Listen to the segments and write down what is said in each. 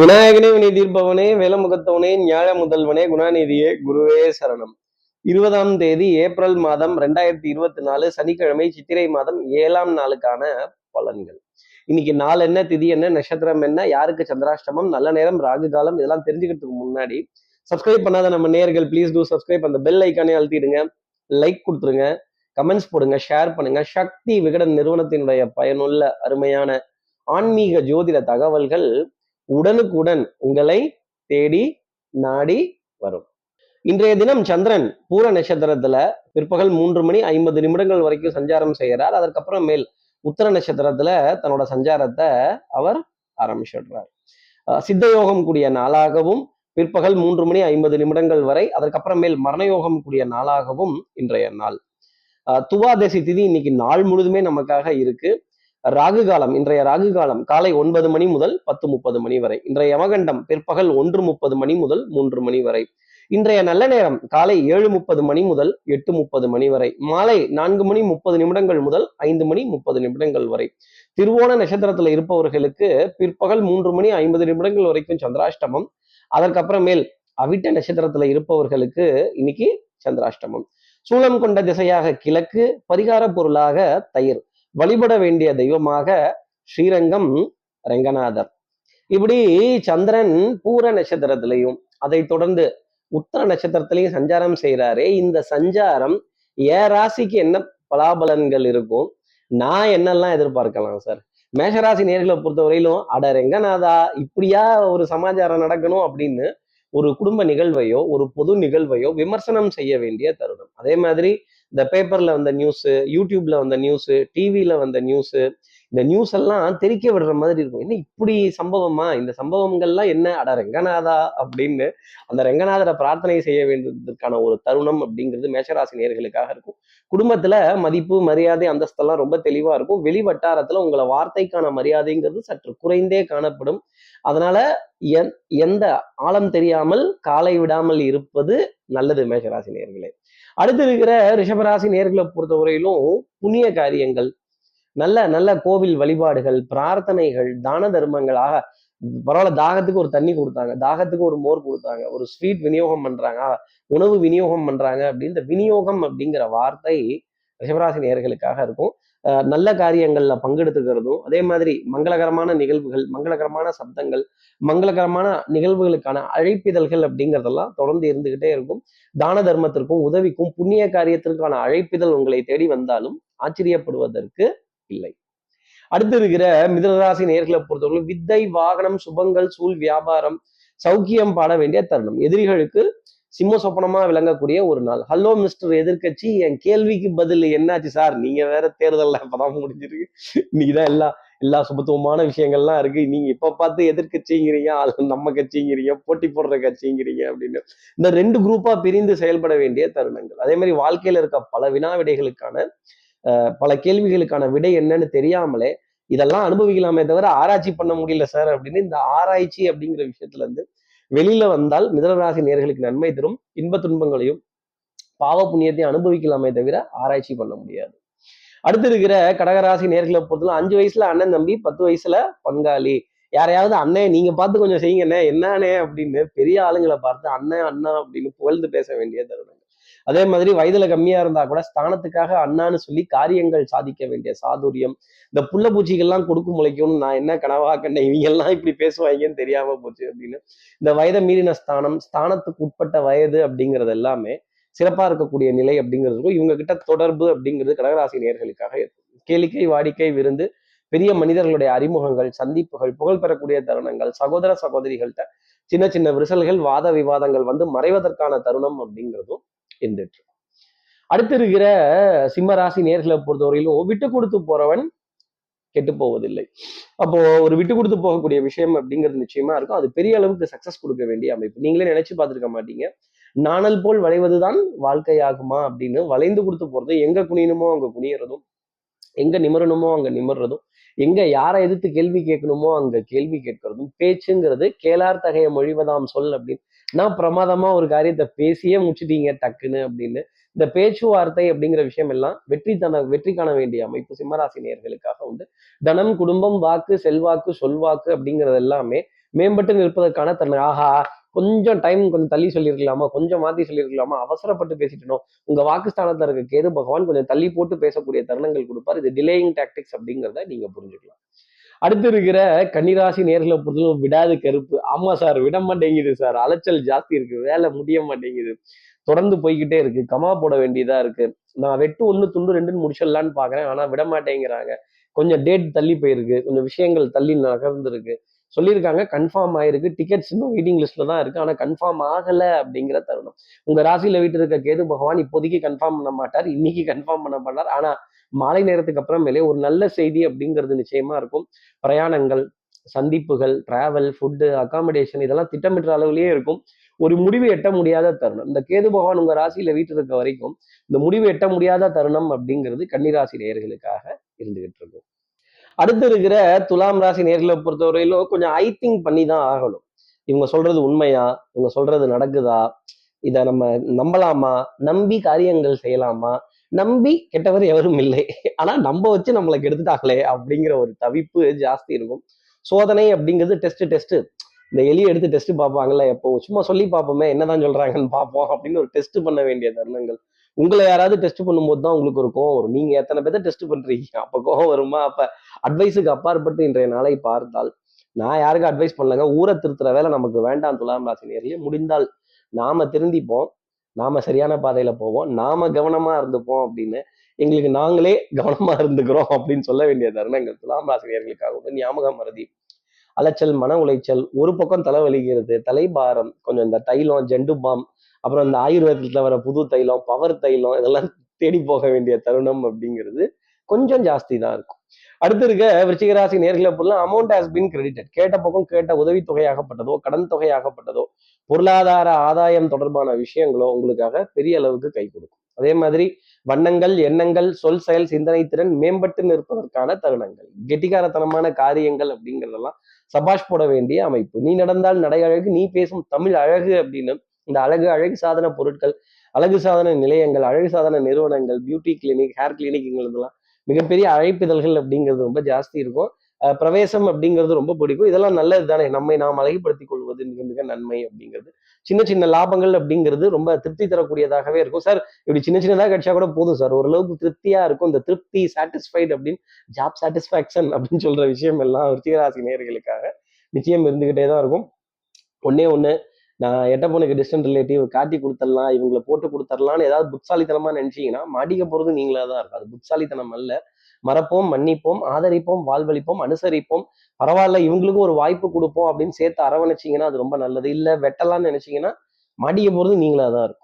விநாயகனே வினை தீர்ப்பவனே வேலமுகத்தவனே ஞாழ முதல்வனே குணாநிதியே குருவே சரணம். இருபதாம் தேதி ஏப்ரல் மாதம் ரெண்டாயிரத்தி இருபத்தி நாலு சனிக்கிழமை சித்திரை மாதம் ஏழாம் நாளுக்கான பலன்கள். இன்னைக்கு நாள் என்ன திதி என்ன நட்சத்திரம் என்ன யாருக்கு சந்திராஷ்டமம் நல்ல நேரம் ராகு காலம் இதெல்லாம் தெரிஞ்சுக்கிறதுக்கு முன்னாடி சப்ஸ்கிரைப் பண்ணாத நம்ம நேர்கள் ப்ளீஸ் டூ சப்ஸ்கிரைப் அந்த பெல் ஐக்கானே அழுத்திடுங்க. லைக் கொடுத்துருங்க. கமெண்ட்ஸ் போடுங்க ஷேர் பண்ணுங்க. சக்தி விகடன் நிறுவனத்தினுடைய பயனுள்ள அருமையான ஆன்மீக ஜோதிட தகவல்கள் உடனுக்குடன் உங்களை தேடி நாடி வரும். இன்றைய தினம் சந்திரன் பூர நட்சத்திரத்துல பிற்பகல் மூன்று மணி ஐம்பது நிமிடங்கள் வரைக்கும் சஞ்சாரம் செய்கிறார். அதற்கப்புறம் மேல் உத்தர நட்சத்திரத்துல தன்னோட சஞ்சாரத்தை அவர் ஆரம்பிச்சிடுறார். சித்தயோகம் சித்த யோகம் கூடிய நாளாகவும் பிற்பகல் மூன்று மணி ஐம்பது நிமிடங்கள் வரை அதற்கப்புறம் மேல் மரணயோகம் கூடிய நாளாகவும் இன்றைய நாள். துவாதசி திதி இன்னைக்கு நாள் முழுதுமே நமக்காக இருக்கு. ராகு காலம் இன்றைய ராகு காலம் காலை ஒன்பது மணி முதல் பத்து முப்பது மணி வரை. இன்றைய யமகண்டம் பிற்பகல் ஒன்று முப்பது மணி முதல் மூன்று மணி வரை. இன்றைய நல்ல நேரம் காலை ஏழு முப்பது மணி முதல் எட்டு முப்பது மணி வரை. மாலை நான்கு மணி முப்பது நிமிடங்கள் முதல் ஐந்து மணி முப்பது நிமிடங்கள் வரை. திருவோண நட்சத்திரத்துல இருப்பவர்களுக்கு பிற்பகல் மூன்று மணி ஐம்பது நிமிடங்கள் வரைக்கும் சந்திராஷ்டமம். அதற்கப்புறமேல் அவிட்ட நட்சத்திரத்துல இருப்பவர்களுக்கு இன்னைக்கு சந்திராஷ்டமம். சூலம் கொண்ட திசையாக கிழக்கு பரிகார பொருளாக தயிர். வழிபட வேண்டிய தெய்வமாக ஸ்ரீரங்கம் ரங்கநாதர். இப்படி சந்திரன் பூர நட்சத்திரத்திலையும் அதை தொடர்ந்து உத்தர நட்சத்திரத்திலையும் சஞ்சாரம் செய்கிறாரே இந்த சஞ்சாரம் ஏ ராசிக்கு என்ன பலாபலன்கள் இருக்கும்? நான் என்னெல்லாம் எதிர்பார்க்கலாம் சார்? மேஷராசி நேர்களை பொறுத்தவரையிலும் அட ரெங்கநாதா இப்படியா ஒரு சமாச்சாரம் நடக்கணும் அப்படின்னு ஒரு குடும்ப நிகழ்வையோ ஒரு பொது நிகழ்வையோ விமர்சனம் செய்ய வேண்டிய தருணம். அதே மாதிரி இந்த பேப்பர்ல வந்த நியூஸு யூடியூப்ல வந்த நியூஸு டிவியில வந்த நியூஸு இந்த நியூஸ் எல்லாம் தெரிக்க விடுற மாதிரி இருக்கும். என்ன இப்படி சம்பவமா? இந்த சம்பவங்கள்லாம் என்ன? அட ரெங்கநாதா அப்படின்னு அந்த ரெங்கநாதரை பிரார்த்தனை செய்ய வேண்டியதற்கான ஒரு தருணம் அப்படிங்கிறது மேஷராசி நேர்களுக்காக இருக்கும். குடும்பத்துல மதிப்பு மரியாதை அந்தஸ்தெல்லாம் ரொம்ப தெளிவா இருக்கும். வெளி வட்டாரத்துல உங்களை வார்த்தைக்கான மரியாதைங்கிறது சற்று குறைந்தே காணப்படும். அதனால எந்த ஆழம் தெரியாமல் காலை விடாமல் இருப்பது நல்லது மேஷராசி நேர்களே. அடுத்து இருக்கிற ரிஷபராசி நேர்களை பொறுத்தவரையிலும் புண்ணிய காரியங்கள் நல்ல நல்ல கோவில் வழிபாடுகள் பிரார்த்தனைகள் தான தர்மங்கள் ஆக பரவாயில்ல தாகத்துக்கு ஒரு தண்ணி கொடுத்தாங்க தாகத்துக்கு ஒரு மோர் கொடுத்தாங்க ஒரு ஸ்வீட் விநியோகம் பண்றாங்க உணவு விநியோகம் பண்றாங்க அப்படின்ற விநியோகம் அப்படிங்கிற வார்த்தை ரிஷபராசி நேர்களுக்காக இருக்கும். நல்ல காரியங்கள்ல பங்கெடுத்துக்கிறதும் அதே மாதிரி மங்களகரமான நிகழ்வுகள் மங்களகரமான சப்தங்கள் மங்களகரமான நிகழ்வுகளுக்கான அழைப்பிதழ்கள் அப்படிங்கிறதெல்லாம் தொடர்ந்து இருந்துகிட்டே இருக்கும். தான தர்மத்திற்கும் உதவிக்கும் புண்ணிய காரியத்திற்கான அழைப்பிதழ் உங்களை தேடி வந்தாலும் ஆச்சரியப்படுவதற்கு இல்லை. அடுத்து இருக்கிற மிதனராசி நேர்களை பொறுத்தவரை வித்தை வாகனம் சுபங்கள் சூழ் வியாபாரம் சௌக்கியம் பாட வேண்டிய தருணம். எதிரிகளுக்கு சிம்ம சொப்பனமா விளங்கக்கூடிய ஒரு நாள். ஹலோ மிஸ்டர் எதிர்கட்சி என் கேள்விக்கு பதில் என்னாச்சு சார்? நீங்க வேற தேர்தல் அப்பதான் முடிஞ்சிருக்கு. இன்னைக்குதான் எல்லா எல்லா சுபத்துவமான விஷயங்கள்லாம் இருக்கு. நீங்க இப்ப பார்த்து எதிர்க்கட்சிங்கிறீங்க அது நம்ம கட்சிங்கிறீங்க போட்டி போடுற கட்சிங்கிறீங்க அப்படின்னு. இந்த ரெண்டு குரூப்பா பிரிந்து செயல்பட வேண்டிய தருணங்கள். அதே மாதிரி வாழ்க்கையில இருக்க பல வினா விடைகளுக்கான அஹ், பல கேள்விகளுக்கான விடை என்னன்னு தெரியாமலே இதெல்லாம் அனுபவிக்கலாமே தவிர ஆராய்ச்சி பண்ண முடியல சார் அப்படின்னு இந்த ஆராய்ச்சி அப்படிங்கிற விஷயத்துல இருந்து வெளியில வந்தால் மிதனராசி நேர்களுக்கு நன்மை தரும். இன்ப துன்பங்களையும் பாவ புண்ணியத்தையும் அனுபவிக்கலாமே தவிர ஆராய்ச்சி பண்ண முடியாது. அடுத்து இருக்கிற கடகராசி நேர்களை பொறுத்தவரை அஞ்சு வயசுல அண்ணன் தம்பி பத்து வயசுல பங்காளி. யாரையாவது அண்ணே நீங்க பார்த்து கொஞ்சம் செய்யுங்கண்ணே என்னன்னே அப்படின்னு பெரிய ஆளுங்களை பார்த்து அண்ணன் அண்ணா அப்படின்னு புகழ்ந்து பேச வேண்டிய தருணம் அதே மாதிரி வயதுல கம்மியா இருந்தா கூட ஸ்தானத்துக்காக அண்ணான்னு சொல்லி காரியங்கள் சாதிக்க வேண்டிய சாதுரியம். இந்த புள்ள பூச்சிகள்லாம் கொடுக்கும் முளைக்கும்னு நான் என்ன கனவா கண்டேன்? இவங்க எல்லாம் இப்படி பேசுவாங்கன்னு தெரியாம போச்சு அப்படின்னு. இந்த வயதை மீறின ஸ்தானம் ஸ்தானத்துக்கு உட்பட்ட வயது அப்படிங்கிறது எல்லாமே சிறப்பா இருக்கக்கூடிய நிலை அப்படிங்கிறதுக்கும் இவங்க கிட்ட தொடர்பு அப்படிங்கிறது கடகராசி நேர்களுக்காக இருக்கும். கேளிக்கை வாடிக்கை விருந்து பெரிய மனிதர்களுடைய அறிமுகங்கள் சந்திப்புகள் புகழ் பெறக்கூடிய தருணங்கள் சகோதர சகோதரிகள்கிட்ட சின்ன சின்ன விரிசல்கள் வாத விவாதங்கள் வந்து மறைவதற்கான தருணம் அப்படிங்கிறதும் இருந்துட்டு அடுத்து இருக்கிற சிம்ம ராசி நேர்களை பொறுத்தவரையிலும் விட்டு கொடுத்து போறவன் கெட்டு போவதில்லை. அப்போ ஒரு விட்டு கொடுத்து போகக்கூடிய விஷயம் அப்படிங்கிறது நிச்சயமா இருக்கும். அது பெரிய அளவுக்கு சக்சஸ் கொடுக்க வேண்டிய அமைப்பு. நீங்களே நினைச்சு பார்த்துருக்க மாட்டீங்க. நாணல் போல் வளைவதுதான் வாழ்க்கையாகுமா அப்படின்னு வளைந்து கொடுத்து போறது எங்க குனியணுமோ அங்க குனியறதும் எங்க நிமிரணுமோ அங்க நிமிர்றதும் எங்க யாரை எதிர்த்து கேள்வி கேட்கணுமோ அங்க கேள்வி கேட்கறதும் பேச்சுங்கிறது கேளார் தகைய மொழிவதாம் சொல் அப்படின்னு நான் பிரமாதமா ஒரு காரியத்தை பேசியே முடிச்சிட்டீங்க டக்குன்னு அப்படின்னு. இந்த பேச்சுவார்த்தை அப்படிங்கிற விஷயம் எல்லாம் வெற்றி தன வெற்றி காண வேண்டிய அமைப்பு சிம்மராசி நேர்களுக்காக உண்டு. தனம் குடும்பம் வாக்கு செல்வாக்கு சொல்வாக்கு அப்படிங்கிறது எல்லாமே மேம்பட்டு நிற்பதற்கான தன்னை ஆஹா கொஞ்சம் டைம் கொஞ்சம் தள்ளி சொல்லியிருக்கலாமா? கொஞ்சம் மாத்தி சொல்லியிருக்கலாமா? அவசரப்பட்டு பேசிட்டணும் உங்க வாக்குஸ்தானத்துல இருக்க கேது பகவான் கொஞ்சம் தள்ளி போட்டு பேசக்கூடிய தருணங்கள் கொடுப்பார். இது டிலேயிங் டாக்டிக்ஸ் அப்படிங்கிறத நீங்க புரிஞ்சுக்கலாம். அடுத்து இருக்கிற கன்னிராசி நேர்களை பொறுத்தவரை விடாது கருப்பு. ஆமா சார் விட மாட்டேங்குது சார். அலைச்சல் ஜாஸ்தி இருக்கு. வேலை முடிய மாட்டேங்குது. தொடர்ந்து போய்கிட்டே இருக்கு. கமா போட வேண்டியதா இருக்கு. நான் வெட்டு ஒண்ணு துண்டு ரெண்டுன்னு முடிச்சிடலான்னு பாக்குறேன். ஆனா விட மாட்டேங்கிறாங்க. கொஞ்சம் டேட் தள்ளி போயிருக்கு. கொஞ்சம் விஷயங்கள் தள்ளி நகர்ந்துருக்கு. சொல்லியிருக்காங்க கன்ஃபார்ம் ஆயிருக்கு. டிக்கெட்ஸ் இன்னும் வெயிட்டிங் லிஸ்ட்ல தான் இருக்கு. ஆனா கன்ஃபார்ம் ஆகல அப்படிங்கிற தருணம். உங்க ராசியில வீட்டு இருக்க கேது பகவான் இப்போதைக்கு கன்ஃபார்ம் பண்ண மாட்டார். இன்னைக்கு கன்ஃபார்ம் பண்ண மாட்டார். ஆனா மாலை நேரத்துக்கு அப்புறமேலே ஒரு நல்ல செய்தி அப்படிங்கிறது நிச்சயமா இருக்கும். பிரயாணங்கள் சந்திப்புகள் டிராவல் ஃபுட்டு அகாமடேஷன் இதெல்லாம் திட்டமிட்ட அளவுலயே இருக்கும். ஒரு முடிவு எட்ட முடியாத தருணம். இந்த கேது பகவான் உங்க ராசியில வீட்டு இருக்க வரைக்கும் இந்த முடிவு எட்ட முடியாத தருணம் அப்படிங்கிறது கன்னிராசி நேர்களுக்காக இருந்துகிட்டு இருக்கும். அடுத்து இருக்கிற துலாம் ராசி நேர்களை பொறுத்தவரையிலும் கொஞ்சம் ஐ திங்க் பண்ணி தான் ஆகணும். இவங்க சொல்றது உண்மையா? இவங்க சொல்றது நடக்குதா? இதை நம்ம நம்பலாமா? நம்பி காரியங்கள் செய்யலாமா? நம்பி கெட்டவர் எவரும் இல்லை. ஆனா நம்ம வச்சு நம்மளை கெடுத்துட்டாங்களே அப்படிங்கிற ஒரு தவிப்பு ஜாஸ்தி இருக்கும். சோதனை அப்படிங்கிறது டெஸ்ட் டெஸ்ட் இந்த எலியை எடுத்து டெஸ்ட் பார்ப்பாங்கல்ல எப்போ சும்மா சொல்லி பார்ப்போமே என்னதான் சொல்றாங்கன்னு பார்ப்போம் அப்படின்னு ஒரு டெஸ்ட் பண்ண வேண்டிய தருணங்கள். உங்களை யாராவது டெஸ்ட் பண்ணும்போது தான் உங்களுக்கு ஒரு கோவம் வரும். நீங்க எத்தனை பேர்த்த டெஸ்ட் பண்றீங்க? அப்ப கோவம் வருமா? அப்ப அட்வைஸுக்கு அப்பாற்பட்டு இன்றைய நாளை பார்த்தால் நான் யாருக்கும் அட்வைஸ் பண்ணலங்க? ஊரை திருத்துற வேலை நமக்கு வேண்டாம் துலாம் ராசி நேர்லயே முடிந்தால் நாம திருந்திப்போம். நாம சரியான பாதையில போவோம். நாம கவனமா இருந்துப்போம் அப்படின்னு எங்களுக்கு நாங்களே கவனமா இருந்துக்கிறோம் அப்படின்னு சொல்ல வேண்டிய தருணங்கள் துலாம் ராசினியர்களுக்காக வந்து ஞாபகம் மருதி அலைச்சல் மன உளைச்சல் ஒரு பக்கம் தலைவலிக்கிறது தலைபாரம் கொஞ்சம் இந்த தைலம் ஜெண்டு பாம் அப்புறம் இந்த ஆயுர்வேதத்துல வர புது தைலம் பவர் தைலம் இதெல்லாம் தேடி போக வேண்டிய தருணம் அப்படிங்கிறது கொஞ்சம் ஜாஸ்தி தான் இருக்கும். அடுத்து இருக்க விருச்சிகராசி நேர்களை பொருள் அமௌண்ட் ஹாஸ் பின் கிரெடிட்டட் கேட்ட பக்கம் கேட்ட உதவித்தொகையாகப்பட்டதோ கடன் தொகையாகப்பட்டதோ பொருளாதார ஆதாயம் தொடர்பான விஷயங்களோ உங்களுக்காக பெரிய அளவுக்கு கை கொடுக்கும். அதே மாதிரி வண்ணங்கள் எண்ணங்கள் சொல் செயல் சிந்தனை திறன் மேம்பட்டு நிற்பதற்கான தருணங்கள். கெட்டிகாரத்தனமான காரியங்கள் அப்படிங்கிறதெல்லாம் சபாஷ் போட வேண்டிய அமைப்பு. நீ நடந்தால் நடை அழகு நீ பேசும் தமிழ் அழகு அப்படின்னு இந்த அழகு அழகு சாதன பொருட்கள் அழகு சாதன நிலையங்கள் அழகு சாதன நிறுவனங்கள் பியூட்டி கிளினிக் ஹேர் கிளினிக் இதெல்லாம் மிகப்பெரிய அழைப்பிதழ்கள் அப்படிங்கிறது ரொம்ப ஜாஸ்தி இருக்கும். பிரவேசம் அப்படிங்கிறது ரொம்ப பிடிக்கும். இதெல்லாம் நல்லது தானே நம்மை நாம் அழகிப்படுத்திக் கொள்வது மிக மிக நன்மை அப்படிங்கிறது. சின்ன சின்ன லாபங்கள் அப்படிங்கிறது ரொம்ப திருப்தி தரக்கூடியதாகவே இருக்கும். சார் இப்படி சின்ன சின்னதாக கிடைச்சா கூட போதும் சார். ஓரளவுக்கு திருப்தியா இருக்கும். இந்த திருப்தி சாட்டிஸ்ஃபைட் அப்படின்னு ஜாப் சாட்டிஸ்ஃபேக்ஷன் அப்படின்னு சொல்ற விஷயம் எல்லாம் ருச்சிகராசி நேர்களுக்காக நிச்சயம் இருந்துகிட்டே தான் இருக்கும். ஒன்னே ஒன்று நான் எட்ட பொண்ணுக்கு டிஸ்டன்ட் ரிலேட்டிவ் காட்டி கொடுத்துடலாம் இவங்களை போட்டு கொடுத்துடலாம்னு ஏதாவது புட்சாலித்தனமாக நினச்சிங்கன்னா மாட்டிக்க போகிறது நீங்களாக தான் இருக்கும். அது புட்சாலித்தனம் அல்ல. மறப்போம் மன்னிப்போம் ஆதரிப்போம் வாழ்வழிப்போம் அனுசரிப்போம். பரவாயில்ல இவங்களுக்கும் ஒரு வாய்ப்பு கொடுப்போம் அப்படின்னு சேர்த்து அரவணைச்சிங்கன்னா அது ரொம்ப நல்லது. இல்லை வெட்டலாம்னு நினச்சிங்கன்னா மாட்டிக்க போகிறது நீங்களாக தான் இருக்கும்.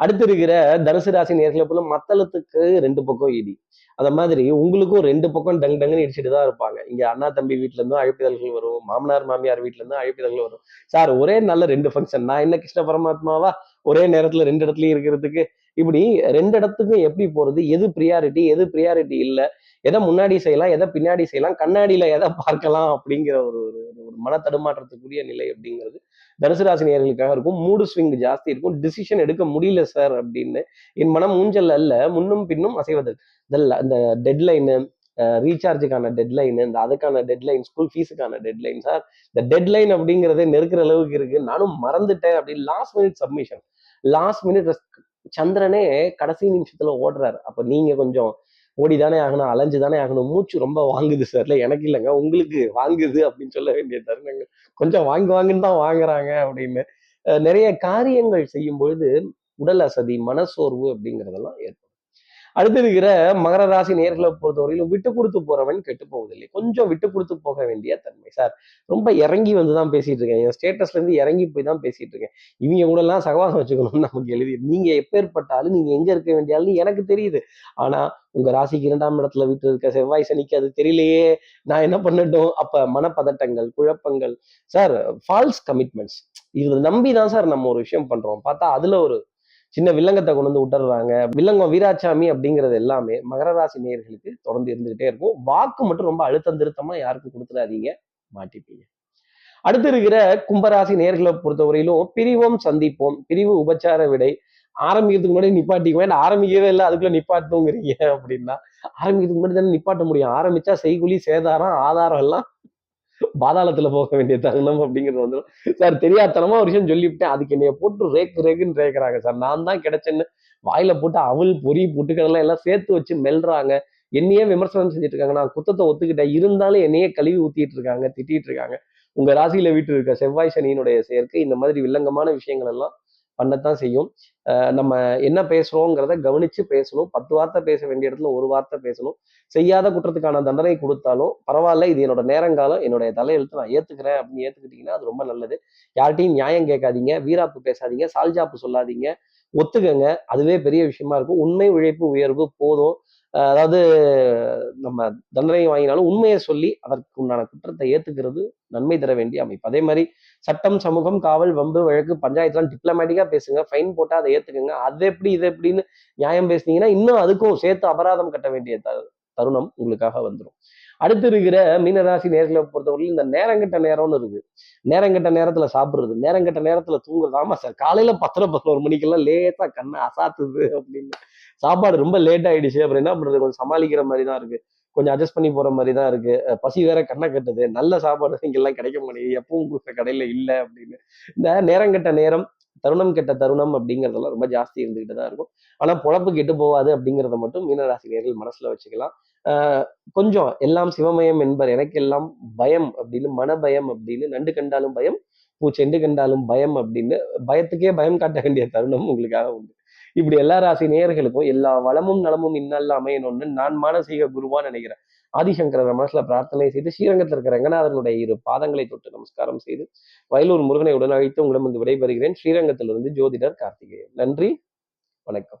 அடுத்து இருக்கிற தனுசு ராசி நேர்களை போல மத்தளத்துக்கு ரெண்டு பக்கம் இடி அந்த மாதிரி உங்களுக்கும் ரெண்டு பக்கம் டங் டங்குன்னு இடிச்சுட்டு தான் இருப்பாங்க. இங்க அண்ணா தம்பி வீட்டுல இருந்தும் அழைப்பிதழ்கள் வரும். மாமனார் மாமியார் வீட்டுல இருந்தும் அழைப்பிதழ்கள் வரும். சார் ஒரே நல்ல ரெண்டு ஃபங்க்ஷன் நான் என்ன கிருஷ்ண பரமாத்மாவா? ஒரே நேரத்துல ரெண்டு இடத்துலயும் இருக்கிறதுக்கு. இப்படி ரெண்டு இடத்துக்கும் எப்படி போறது? எது ப்ரியாரிட்டி எது ப்ரியாரிட்டி இல்லை? எதை முன்னாடி செய்யலாம் எதை பின்னாடி செய்யலாம் கண்ணாடியில எதை பார்க்கலாம் அப்படிங்கிற ஒரு ஒரு மன தடுமாற்றத்துக்குரிய நிலை அப்படிங்கிறது தனுசு ராசினியர்களுக்காக இருக்கும். மூடு ஸ்விங் ஜாஸ்தி இருக்கும். டிசிஷன் எடுக்க முடியல சார் அப்படின்னு என் மனம் ஊஞ்சல் அல்ல. முன்னும் பின்னும் அசைவதற்கு இந்த டெட்லைனு ரீசார்ஜுக்கான டெட்லைன் இந்த அதுக்கான டெட்லைன் ஸ்கூல் ஃபீஸுக்கான டெட்லைன் சார் இந்த டெட்லைன் அப்படிங்கிறதே நெருக்கிற அளவுக்கு இருக்கு. நானும் மறந்துட்டேன் அப்படின்னு last minute submission last minute சந்திரனே கடைசி நிமிஷத்துல ஓடுறாரு. அப்ப நீங்க கொஞ்சம் ஓடி தானே ஆகணும் அலைஞ்சு தானே ஆகணும் மூச்சு ரொம்ப வாங்குது சார் இல்லை எனக்கு இல்லைங்க உங்களுக்கு வாங்குது அப்படின்னு சொல்ல வேண்டிய தருணங்கள். கொஞ்சம் வாங்கி வாங்குன்னு தான் வாங்குறாங்க அப்படின்னு. நிறைய காரியங்கள் செய்யும் பொழுது உடல் அசதி மனசோர்வு அப்படிங்கிறதெல்லாம் ஏற்படும். அடுத்து இருக்கிற மகர ராசி நேர்களை பொறுத்தவரையிலும் விட்டு கொடுத்து போறவன் கெட்டு போவதில்லை. கொஞ்சம் விட்டு கொடுத்து போக வேண்டிய தன்மை சார். ரொம்ப இறங்கி வந்து தான் பேசிட்டு இருக்கேன். என் ஸ்டேட்டஸ்ல இருந்து இறங்கி போய் தான் பேசிட்டு இருக்கேன். இவங்க கூட எல்லாம் சகவாசம் வச்சுக்கணும்னு நமக்கு எழுதி நீங்க எப்பேற்பட்டாலும் நீங்க எங்க இருக்க வேண்டியாலும் எனக்கு தெரியுது. ஆனா உங்க ராசிக்கு இரண்டாம் இடத்துல விட்டு இருக்க செவ்வாய் சனிக்கு அது தெரியலையே. நான் என்ன பண்ணட்டும்? அப்ப மனப்பதட்டங்கள் குழப்பங்கள். சார் ஃபால்ஸ் கமிட்மெண்ட்ஸ் இது நம்பி தான் சார் நம்ம ஒரு விஷயம் பண்றோம். பார்த்தா அதுல ஒரு சின்ன வில்லங்கத்தை கொண்டு வந்து விட்டுறாங்க வில்லங்கம் வீராசாமி அப்படிங்கிறது எல்லாமே மகர ராசி நேயர்களுக்கு தொடர்ந்து இருந்துகிட்டே இருக்கும். வாக்கு மட்டும் ரொம்ப அழுத்தம் திருத்தமா யாருக்கும் கொடுத்துடாதீங்க. மாட்டிப்பீங்க. அடுத்து இருக்கிற கும்பராசி நேர்களை பொறுத்தவரையிலும் பிரிவோம் சந்திப்போம். பிரிவு உபச்சார விடை. ஆரம்பிக்கிறதுக்கு முன்னாடி நிப்பாட்டிக்குவேன் ஆரம்பிக்கவே இல்லை. அதுக்குள்ள நிப்பாட்டணுங்கிறீங்க அப்படின்னா ஆரம்பிக்கிறதுக்கு முன்னாடி தானே நிப்பாட்ட முடியும். ஆரம்பிச்சா செய்குலி சேதாரம் ஆதாரம் எல்லாம் பாதாளத்துல போக வேண்டிய தருணம் அப்படிங்கிறது வந்துடும் சார் தெரியாதனமா ஒரு விஷயம் சொல்லிவிட்டேன். அதுக்கு என்னைய போட்டு ரேக்கு ரேக்குன்னு ரேக்குறாங்க சார். நான் தான் கிடைச்சேன்னு வாயில போட்டு அவள் பொறி புட்டுக்கடலாம் எல்லாம் சேர்த்து வச்சு மெல்றாங்க. என்னையே விமர்சனம் செஞ்சுட்டு இருக்காங்க நான் குத்தத்தை ஒத்துக்கிட்டேன். இருந்தாலும் என்னையே கழுவி ஊத்திட்டு இருக்காங்க திட்டிட்டு இருக்காங்க உங்க ராசியில வீட்டு இருக்க செவ்வாய் சனியினுடைய சேர்க்கை இந்த மாதிரி வில்லங்கமான விஷயங்கள் எல்லாம் பண்ணத்தான் செய்யும். நம்ம என்ன பேசுகிறோங்கிறத கவனித்து பேசணும். பத்து வார்த்தை பேச வேண்டிய இடத்துல ஒரு வார்த்தை பேசணும். செய்யாத குற்றத்துக்கான தண்டனை கொடுத்தாலும் பரவாயில்ல இது என்னோட நேரங்காலம் என்னுடைய தலையெழுத்து நான் ஏற்றுக்கிறேன் அப்படின்னு ஏத்துக்கிட்டீங்கன்னா அது ரொம்ப நல்லது. யார்கிட்டையும் நியாயம் கேட்காதீங்க வீராப்பு பேசாதீங்க சால்ஜாப்பு சொல்லாதீங்க. ஒத்துக்கங்க அதுவே பெரிய விஷயமா இருக்கும். உண்மை உழைப்பு உயர்வு போதும். அதாவது நம்ம தண்டனை வாங்கினாலும் உண்மையை சொல்லி அதற்கு உண்டான குற்றத்தை ஏத்துக்கிறது நன்மை தர வேண்டிய அமைப்பு. அதே மாதிரி சட்டம் சமூகம் காவல் வம்பு வழக்கு பஞ்சாயத்துலாம் டிப்ளமேட்டிக்கா பேசுங்க ஃபைன் போட்டா அதை ஏத்துக்குங்க. அது எப்படி இது எப்படின்னு நியாயம் பேசுனீங்கன்னா இன்னும் அதுக்கும் சேர்த்து அபராதம் கட்ட வேண்டிய த- தருணம் உங்களுக்காக வந்துடும் அடுத்து இருக்கிற மீனராசி நேர்களை பொறுத்தவரையிலும் இந்த நேரங்கட்ட நேரம்னு இருக்கு. நேரங்கட்ட நேரத்துல சாப்பிடுறது நேரங்கட்ட நேரத்துல தூங்குறது. ஆமா சார் காலையில பத்தரை பதினோரு மணிக்கெல்லாம் லேட்டா கண்ணை அசாத்துது அப்படின்னு. சாப்பாடு ரொம்ப லேட் ஆயிடுச்சு அப்புறம் என்ன பண்றது கொஞ்சம் சமாளிக்கிற மாதிரி தான் இருக்கு. கொஞ்சம் அட்ஜஸ்ட் பண்ணி போற மாதிரி தான் இருக்கு பசி வேற கண்ணை கட்டுது. நல்ல சாப்பாடு இங்கெல்லாம் கிடைக்க மாட்டேங்குது. எப்பவும் கொடுக்குற கடையில இல்லை அப்படின்னு. இந்த நேரம் கெட்ட நேரம் தருணம் கெட்ட தருணம் அப்படிங்கறதெல்லாம் ரொம்ப ஜாஸ்தி இருந்துகிட்டு தான் இருக்கும். ஆனா பொழப்பு கெட்டு போகாது அப்படிங்கறத மட்டும் மீனராசி நேர்கள் மனசுல வச்சுக்கலாம். கொஞ்சம் எல்லாம் சிவமயம் என்பர் எனக்கெல்லாம் பயம் அப்படின்னு மனபயம் அப்படின்னு நண்டு கண்டாலும் பயம் பூச்செண்டு கண்டாலும் பயம் அப்படின்னு பயத்துக்கே பயம் காட்ட வேண்டிய தருணம் உங்களுக்காக உண்டு. இப்படி எல்லா ராசி நேயர்களுக்கும் எல்லா வளமும் நலமும் இன்னல்ல அமையணும்னு நான் மானசீக குருவா நினைக்கிறேன். ஆதிசங்கர மனசுல பிரார்த்தனை செய்து ஸ்ரீரங்கத்தில் இருக்கிற ரங்கநாதனுடைய இரு பாதங்களை தொட்டு நமஸ்காரம் செய்து வயலூர் முருகனை உடன் அழைத்து உங்களிடம் வந்து விடைபெறுகிறேன். ஸ்ரீரங்கத்திலிருந்து ஜோதிடர் கார்த்திகேயன். நன்றி. வணக்கம்.